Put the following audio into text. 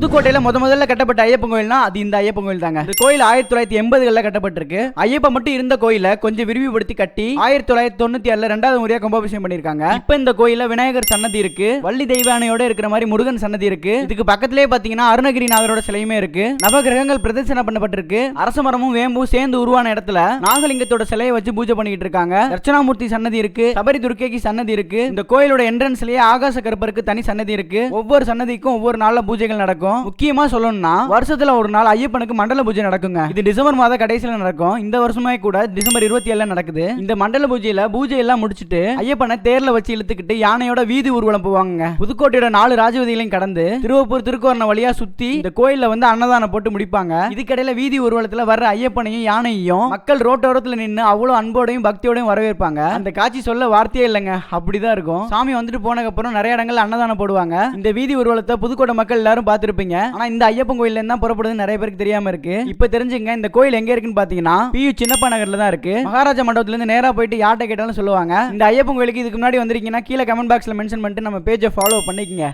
புதுக்கோட்டையில முத முதல்ல கட்டப்பட்ட ஐயப்பன் கோயில்னா அது இந்த ஐயப்பன் கோயில் தாங்க. இந்த கோயில் ஆயிரத்தி தொள்ளாயிரத்தி எண்பதுகளில் கட்டப்பட்டிருக்கு. ஐயப்பன் மட்டும் இருந்த கோயில கொஞ்சம் விரிவுபடுத்தி கட்டி ஆயிரத்தி தொள்ளாயிரத்தி தொண்ணூத்தி ஆறுல ரெண்டாவது முறையா கும்பாபிஷேகம் பண்ணிருக்காங்க இப்ப இந்த கோயில விநாயகர் சன்னதி இருக்கு. வள்ளி தெய்வானையோட இருக்கிற மாதிரி முருகன் சன்னதி இருக்கு. இதுக்கு பக்கத்திலே பாத்தீங்கன்னா அருணகிரிநாதரோட சிலையுமே இருக்கு. நவகிரகங்கள் பிரதர்சனம் பண்ணப்பட்டிருக்கு. அரச மரமும் வேம்பும் சேர்ந்து உருவான இடத்துல நாகலிங்கத்தோட சிலையை வச்சு பூஜை பண்ணிட்டு இருக்காங்க. தட்சணாமூர்த்தி சன்னதி இருக்கு. சபரி துர்க்கைக்கு சன்னதி இருக்கு. இந்த கோயிலோட என்ட்ரன்ஸ்லயே ஆகாச கருப்பருக்கு தனி சன்னதி இருக்கு. ஒவ்வொரு சன்னதிக்கும் ஒவ்வொரு நாள்ல பூஜைகள் நடக்கும். முக்கியமா சொல்லணும்னா வருஷத்துல ஒரு நாள் ஐயப்பனுக்கு மண்டல பூஜை நடக்குங்க. இது டிசம்பர் மாத கடைசியில நடக்கும். இந்த வருஷமே கூட டிசம்பர் இருபத்தி ஏழுல நடக்குது. இந்த மண்டல பூஜையில பூஜை எல்லாம் முடிச்சிட்டு ஐயப்பனை தேர்ல வச்சு இழுத்துக்கிட்டு யானையோட வீதி ஊர்வலம் போவாங்க புதுக்கோட்டையோட நாலு ராஜவதிகளையும் கடந்து திருவப்பூர் திருக்கோரண வழியா சுத்தி இந்த கோயில்ல வந்து அன்னதானம் போட்டு முடிப்பாங்க. இதுக்கடையில வீதி ஊர்வலத்துல வர்ற ஐயப்பனையும் யானையையும் மக்கள் ரோட்டோரத்துல நின்று அவ்வளவு அன்போடையும் பக்தியோடையும் வரவேற்பாங்க. அந்த காட்சி சொல்ல வார்த்தையே இல்லைங்க. அப்படிதான் இருக்கும். சாமி வந்துட்டு போனதுக்கு அப்புறம் நிறைய இடங்கள்ல அன்னதானம் போடுவாங்க. இந்த வீதி ஊர்வலத்தை புதுக்கோட்டை மக்கள் எல்லாரும் பார்த்துருப்பாங்க. ஆனா இந்த ஐயப்பன் கோயில்ல தான் புறப்படுதுன்னு நிறைய பேருக்கு தெரியாம இருக்கு. இப்ப தெரிஞ்சுங்க இந்த கோயில் எங்க இருக்குன்னு பாத்தீங்கன்னா பியு சின்னப்பா நகர்ல தான் இருக்கு. மகாராஜா மண்டபத்துல இருந்து நேரா போயிட்டு யார்கிட்ட கேட்டாலும் சொல்லுவாங்க. இந்த ஐயப்பன் கோயிலுக்கு இதுக்கு முன்னாடி வந்திருக்கீங்கன்னா கீழே கமெண்ட் பாக்ஸ்ல மென்ஷன் பண்ணிட்டு நம்ம பேஜை ஃபாலோ பண்ணிக்கங்க.